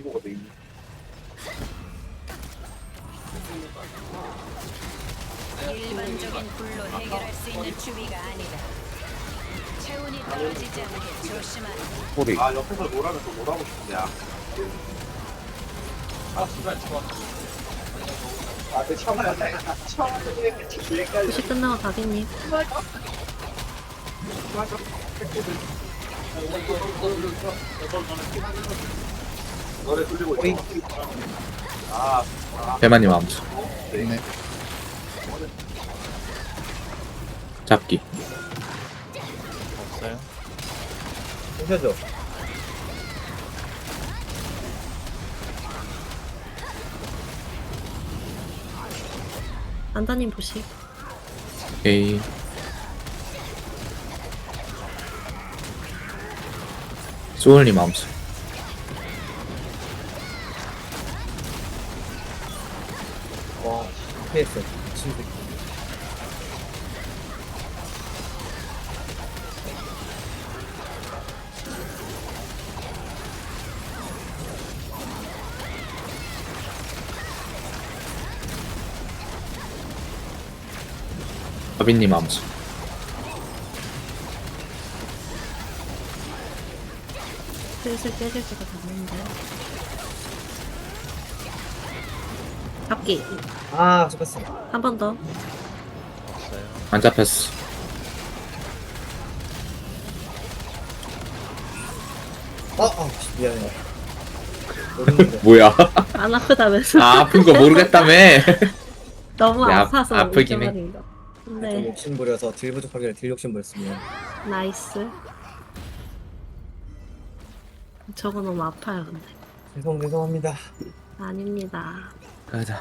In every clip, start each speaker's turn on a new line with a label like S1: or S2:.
S1: 보고 돼 있니?
S2: 일반적인 불로 해결할 수 있는 추위가 아니다. 체온이 떨어지지 않게 조심하라.
S1: 아 옆에서 놀아면 또 놀아고 싶은데 아. 아 시간 좋아. 아그 처음에 처음에 뒤에까지
S3: 90 끝나고 가겠니?
S1: 노래 들리고 있어. 아
S4: 대만님 암수
S5: 네.
S4: 잡기
S5: 없어요.
S1: 부셔줘.
S3: 안다님 보시.
S4: 오케이 소울님 암수
S1: 와 패했어. 진짜.
S4: 아비님 암수
S3: 슬슬 때릴 때가 됐는데. 잡기.
S1: 아 잡았어.
S3: 한 번 더.
S4: 안 잡혔어
S1: 아, 아 미안해. 모르는데.
S4: 뭐야
S3: 안 아프다면서.
S4: 아 아픈 거 모르겠다며
S3: 너무
S4: 야,
S3: 아파서.
S4: 아프긴 해.
S6: 좀
S3: 네,
S6: 욕심 부려서 딜 부족하길래 딜 욕심 부렸습니다.
S3: 나이스. 저거 너무 아파요, 근데.
S6: 죄송 죄송합니다.
S3: 아닙니다.
S4: 가자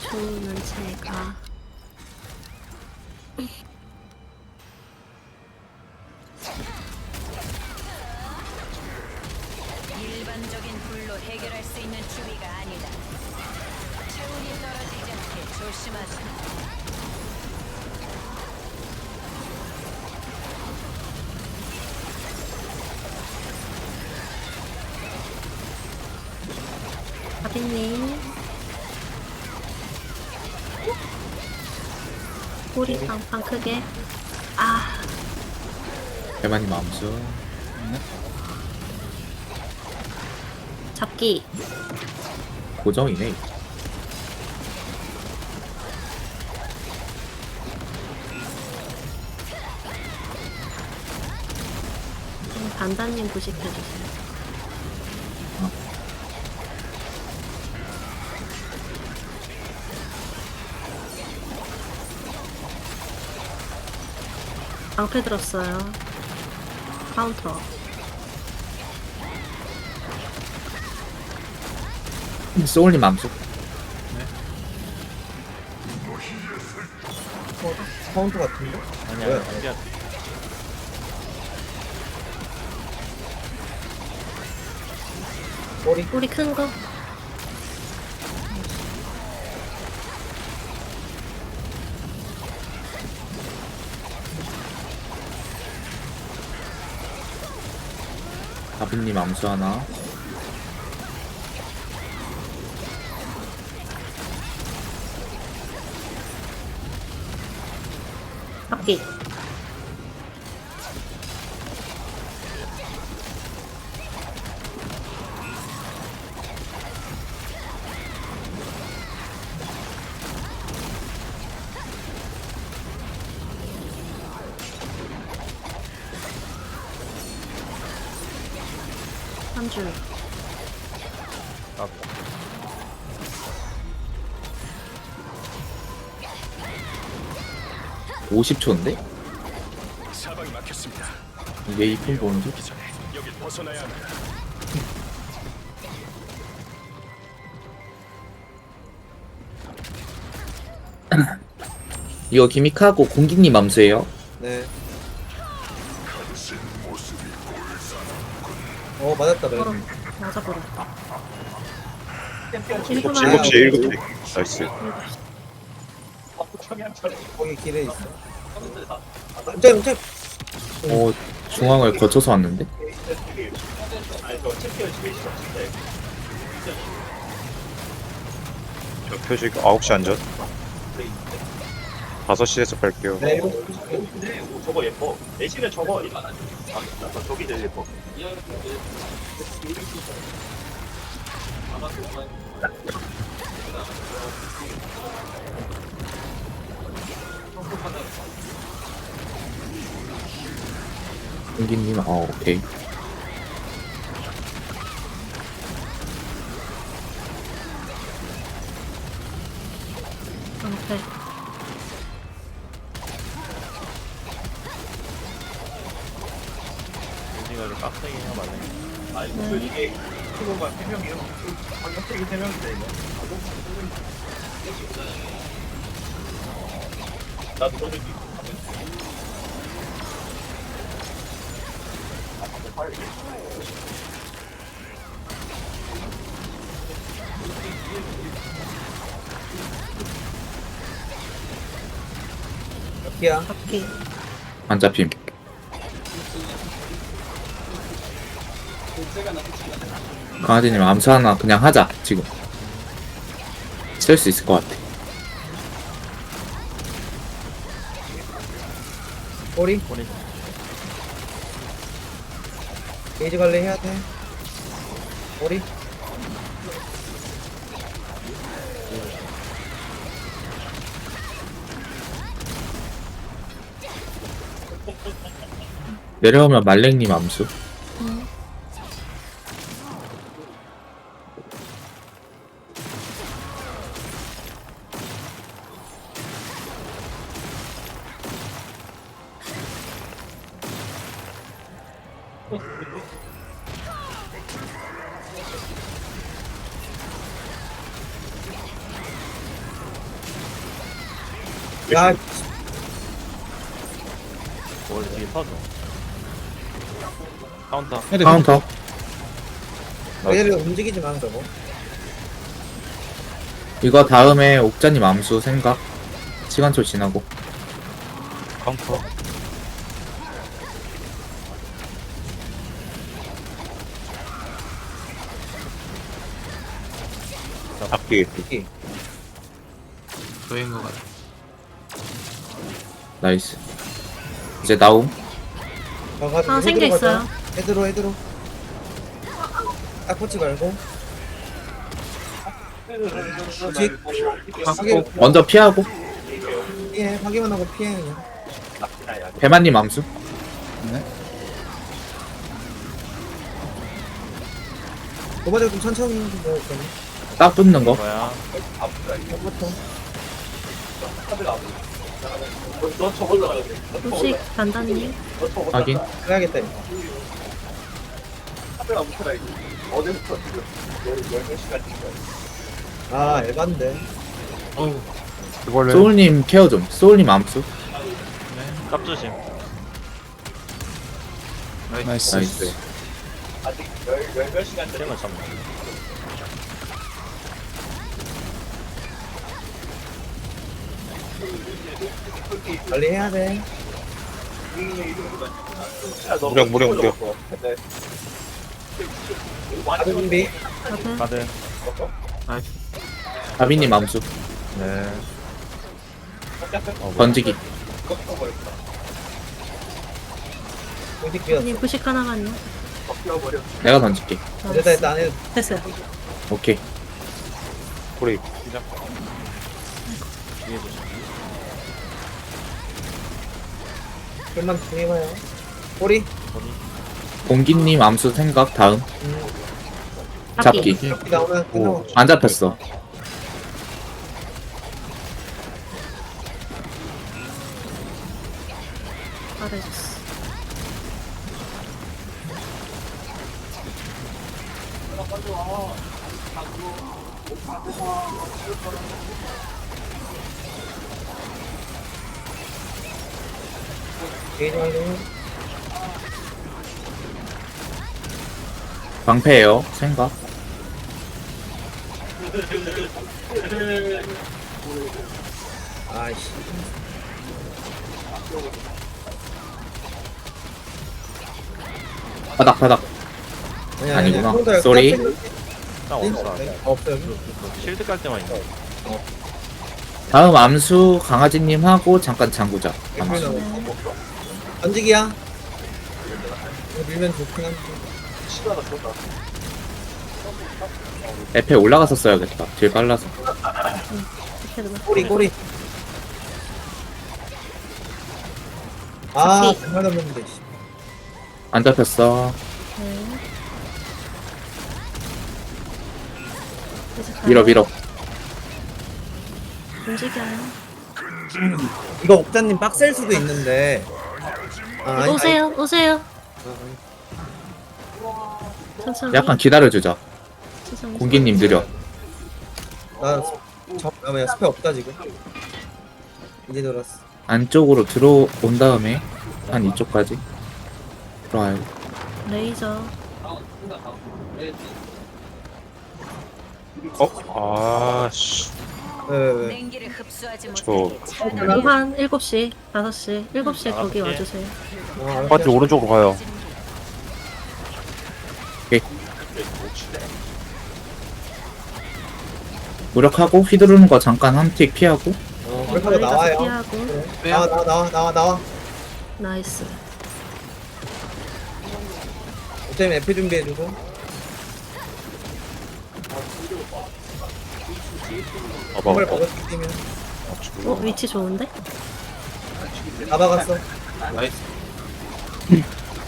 S3: 추우는 제가. 아비님. 꼬리 팡팡 크게. 아,
S4: 대만님 암수
S3: 잡기.
S4: 고정이네
S3: 음, 반다님 부식해주세요. 방패 들었어요. 카운터.
S4: 소울님 암수
S6: 어, 카운트 같은데?
S5: 아니야? 아니야.
S6: 머리
S3: 꼬리 큰 거.
S4: 아비님 암수 하나. 50초인데?
S7: 사방이 막혔습니다.
S4: 이게 2분 보는 중?
S7: 기 전에 여길 벗어나야 합니다.
S4: 이거 기믹하고 공기님 암수예요
S6: 네. 어 맞았다
S3: 걸어.
S6: 멜.
S3: 맞아 버렸다.
S6: 일곱 시,
S3: 시,
S6: 일곱 시,
S3: 시.
S6: 거기 길에 있어. 깜짝 깜짝
S4: 어, 중앙을 거쳐서 왔는데?
S8: 저 표식 9시 안전 5시에서 뺄게요
S6: 네.
S1: 저거 예뻐. 내실에 저거 아, 저기 제일 예뻐.
S4: 오케이.
S8: 많네
S1: 아, 이거 이게 키고가 3명이요. 확실히 3명인데, 이거. 나도
S6: 피 야.
S3: 바퀴.
S4: 안 잡힘. 강아지님 암수 하나 그냥 하자, 지금. 쓸 수 있을 것 같아.
S6: 꼬리.
S8: 꼬리.
S6: 게이지 관리 해야 돼. 꼬리.
S4: 내려오면 말랭님 암수.
S6: 야,
S8: 뭘 뒤에 서줘 카운터
S4: 카운터.
S6: 얘를 움직이지 마, 저거.
S4: 이거 다음에 옥자님 암수 생각. 시간초 지나고.
S8: 카운터
S4: 앞뒤.
S6: 여기.
S4: 저인 것 같아. 나이스. 이제 나옴.
S3: 아, 생겨. 있어요.
S6: 헤드로, 헤드로. 딱 꽂지 말고. 확인,
S4: 먼저 피하고.
S6: 피해. 확인만 하고 피해, 그냥.
S4: 배만님 암수.
S6: 도마저 좀 천천히 뭐, 그럼.
S4: 딱 붙는 거.
S8: 뭐야
S6: 처음부터.
S1: 너저 올라가야 돼.
S3: 후식 단단히.
S4: 확인.
S6: 해야겠다, 이거.
S1: 카메라 붙여야지. 어제부터 지금 10시간 찍어요.
S6: 아, 에반데.
S8: 이걸로
S4: 소울님 케어 좀. 소울님 암수.
S8: 깝조심
S4: 나이스. 나이스.
S1: 아직 10, 10시간
S8: 때리면 잡네
S6: 관리 해야 돼.
S1: 무력, 무력, 무력.
S6: 아드 준비.
S3: 바드.
S8: 가드
S4: 다비님 암수.
S8: 네
S4: 던지기.
S6: 공식 비었어.
S3: 님 후식 하나만요.
S4: 내가 던질게.
S6: 됐다, 됐다, 안 해도.
S3: 됐어요.
S4: 오케이.
S8: 꼬리 시작 뒤에 조심
S6: 좀만 중해봐요. 꼬리.
S4: 공기님 암수 생각 다음.
S6: 음,
S4: 잡기.
S6: 잡기 나오면 끝나고.
S4: 안 잡혔어.
S3: 잘해줬어.
S6: 게이지.
S4: 방패예요. 생각.
S6: 아이씨.
S4: 바닥 바닥
S6: 아니,
S4: 아니구나.
S6: 카운터야.
S4: 쏘리.
S6: 카운터
S5: 나 없어.
S6: 네? 없어요.
S5: 실드 깔 때만 있네.
S4: 다음 암수 강아지님 하고 잠깐 잠구자
S6: 엑셀
S4: 암수.
S6: 던지기야. 이거 밀면 좋긴 한데.
S8: 시간을 줬다.
S4: 에페 올라가서 써야겠다 딜 빨라서.
S6: 꼬리 꼬리. 아 정말. 씨.
S4: 안 잡혔어
S3: 네.
S4: 밀어 밀어
S3: 움직여요.
S6: 이거 옥자님 빡셀 수도 있는데. 아,
S3: 오세요, 오세요. 천천히.
S4: 약간 기다려주자
S3: 천천히.
S4: 공기님 느려
S6: 나 저, 아, 뭐야 스페 없다 지금. 이제 돌았어.
S4: 안쪽으로 들어온 다음에 한 이쪽까지 들어와요
S3: 레이저.
S5: 어? 아, 씨.
S6: 왜.
S2: 냉기를 흡수하지
S5: 저-
S2: 못하게
S3: 무한 7시, 5시, 7시에 거기
S5: 아, 예.
S3: 와주세요.
S6: 어, 알았어.
S5: 바지 오른쪽으로 가요.
S4: 무력하고 휘두르는 거 잠깐 한 틱 피하고
S6: 어, 하고
S3: 멀리 가서
S6: 나와요.
S3: 피하고.
S6: 나와, 나와, 나와, 나와, 나와.
S3: 나이스.
S6: 옥자님 에피 준비해주고.
S5: 봐봐.
S6: 정말 먹었기 때문에.
S3: 어, 위치 좋은데?
S6: 다 박았어.
S4: 나이스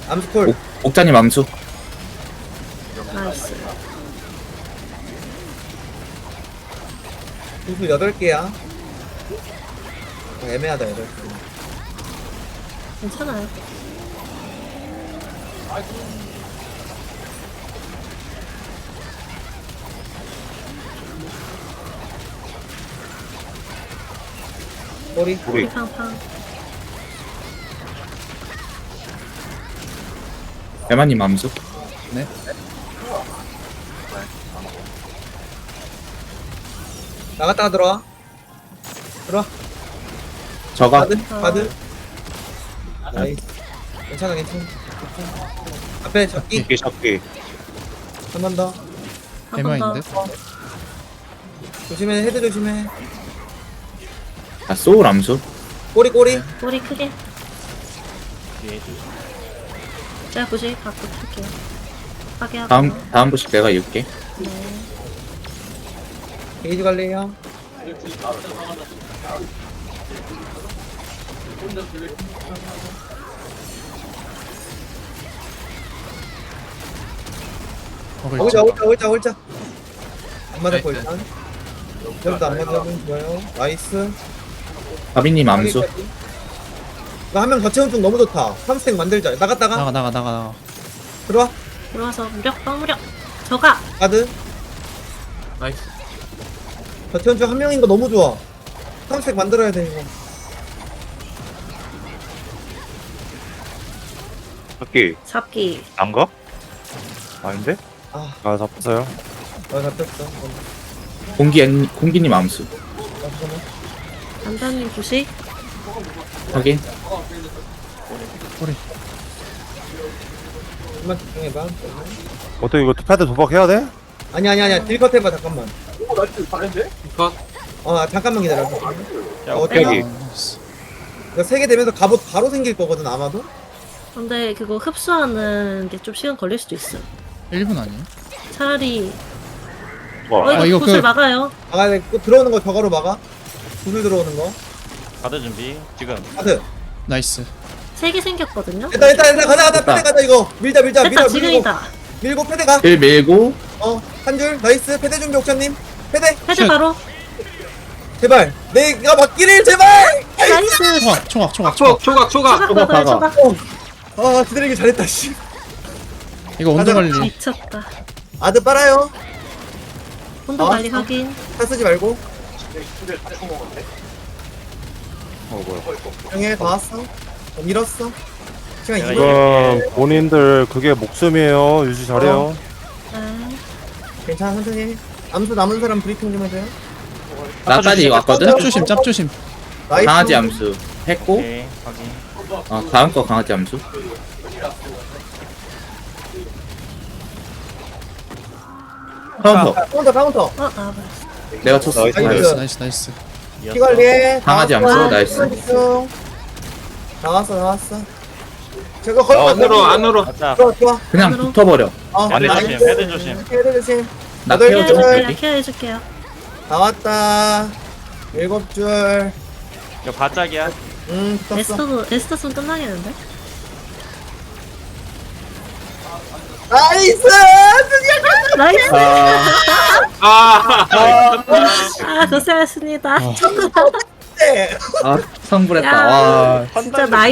S6: 암스콜.
S4: 옥, 옥자님 암수
S3: 나이스.
S6: 구슬 8개야. 애매하다, 8개.
S3: 괜찮아요.
S6: 꼬리.
S5: 우리
S3: 팡팡.
S4: 에마님 암수
S6: 나갔다가 들어와. 들어와.
S4: 저가
S6: 가드, 가드. 나이스. 괜찮아, 괜찮아. 앞에 잡기.
S5: 이게 잡기.
S6: 한번 더.
S3: 한번 더.
S6: 조심해, 헤드 조심해.
S4: 아 소울 암수
S6: 꼬리, 꼬리.
S3: 꼬리 크게. 제가 굳이 갖고 탈게요. 하게 하고.
S4: 다음 다음 부식 내가 읽게
S3: 네.
S6: 게이지 관리해요. 오자, 오자, 오자, 오자. 안 맞았고, 일단. 여기도 안 맞으면 좋아요. 나이스.
S4: 가비님 암수
S6: 나한명 더 채운 중 너무 좋다. 3스택 만들자. 나갔다가
S9: 나가 나가 나가 나가
S6: 들어와.
S3: 들어와서 무력, 빵무력. 저가!
S6: 가드.
S4: 나이스
S6: 저 채운 중한 명인 거 너무 좋아. 3스택 만들어야 돼, 이거.
S5: 잡기.
S3: 잡기.
S5: 안 가? 아닌데?
S6: 아,
S5: 아, 잡혔어요.
S6: 나 잡혔어. 어,
S4: 공기 공기님 암수
S6: 나 잠깐만.
S3: 단단님 부시.
S4: 확인
S6: 좀만 집중해봐.
S5: 어떻게 이거 패드 도박해야 돼?
S6: 아니, 아니, 아니야. 딜컷 해봐, 잠깐만.
S8: 오, 나이스. 잘했는데?
S6: 어, 잠깐만 기다려.
S5: 야,
S6: 어,
S5: 어떻게?
S6: 어때요?
S5: 이
S6: 이거 세개 되면서 갑옷 바로 생길 거거든, 아마도?
S3: 근데 그거 흡수하는 게 좀 시간 걸릴 수도 있어.
S9: 1분 아니에요?
S3: 차라리.
S5: 와,
S3: 어, 이거
S9: 이거
S3: 구슬
S9: 그-
S3: 막아요.
S6: 아, 네, 그 들어오는 거 저거로 막아. 구슬 들어오는 거.
S5: 가드 준비. 지금.
S6: 가드.
S9: 나이스
S3: 세 개 생겼거든요.
S6: 됐다, 됐다, 됐다. 가자, 가자. 패대 가자, 이거. 밀자, 밀자.
S3: 됐다,
S6: 밀고.
S3: 지금이다.
S6: 밀고 패대 가.
S4: 딜 밀고
S6: 어, 한 줄. 나이스. 패대 준비, 옥차님. 패대.
S3: 패드
S9: 쉣.
S3: 바로.
S6: 제발. 내가 맞기를, 제발!
S3: 나이스.
S9: 초각 초각 초각 초각
S1: 초각 초각
S3: 초각 받아요,
S4: 박아.
S3: 초각.
S6: 아, 기다리기 잘했다, 씨.
S9: 이거 온도
S6: 가자.
S9: 관리
S3: 미쳤다.
S6: 아드 빨아요.
S3: 온도
S6: 아,
S3: 관리
S6: 아.
S3: 확인.
S6: 차 쓰지 말고.
S5: 어 뭐야.
S6: 어, 이거. 다 왔어? 어, 밀었어? 시간
S5: 야,
S6: 2분
S5: 본인들 그게 목숨이에요. 유지 잘해요.
S3: 어.
S6: 괜찮아 천천히 암수 남은 사람 브리핑 좀 해줘요.
S4: 나까지 어, 왔거든?
S9: 어, 짭조심 짭조심.
S4: 강아지 암수 했고?
S5: 네, 오케이
S4: 어, 다음 거 강아지 암수. 카운터
S6: 카운터 카운터.
S3: 아, 아,
S4: 내가 쳤어.
S10: 나이스.
S4: 나이스.
S9: 나이스 나이스 나이스.
S6: 피 관리해.
S4: 강아지 암수
S3: 와.
S4: 나이스.
S6: 집중. 나왔어 나왔어. 제가 걸면 안
S10: 안으로. 안으로.
S6: 좋아 좋아.
S4: 그냥
S3: 안으로.
S4: 붙어버려.
S6: 어,
S8: 헤드
S6: 나이스.
S8: 조심, 헤드 조심.
S6: 헤드 조심.
S4: 나
S6: 여덟
S4: 케어 좀
S6: 줄.
S3: 케어해줄게요.
S4: 해줄게.
S3: 케어 해줄게요.
S6: 나왔다. 일곱 줄.
S8: 이거 바짝이야.
S6: 음 떴어.
S3: 에스터도, 에스터 끝나겠는데?
S6: 나이스. 드디어
S3: 나이스!
S10: 아.
S3: 아, 고생하셨습니다.
S6: 갔네.
S4: 아, 성불했다.
S3: 야.
S4: 와.
S3: 진짜 나이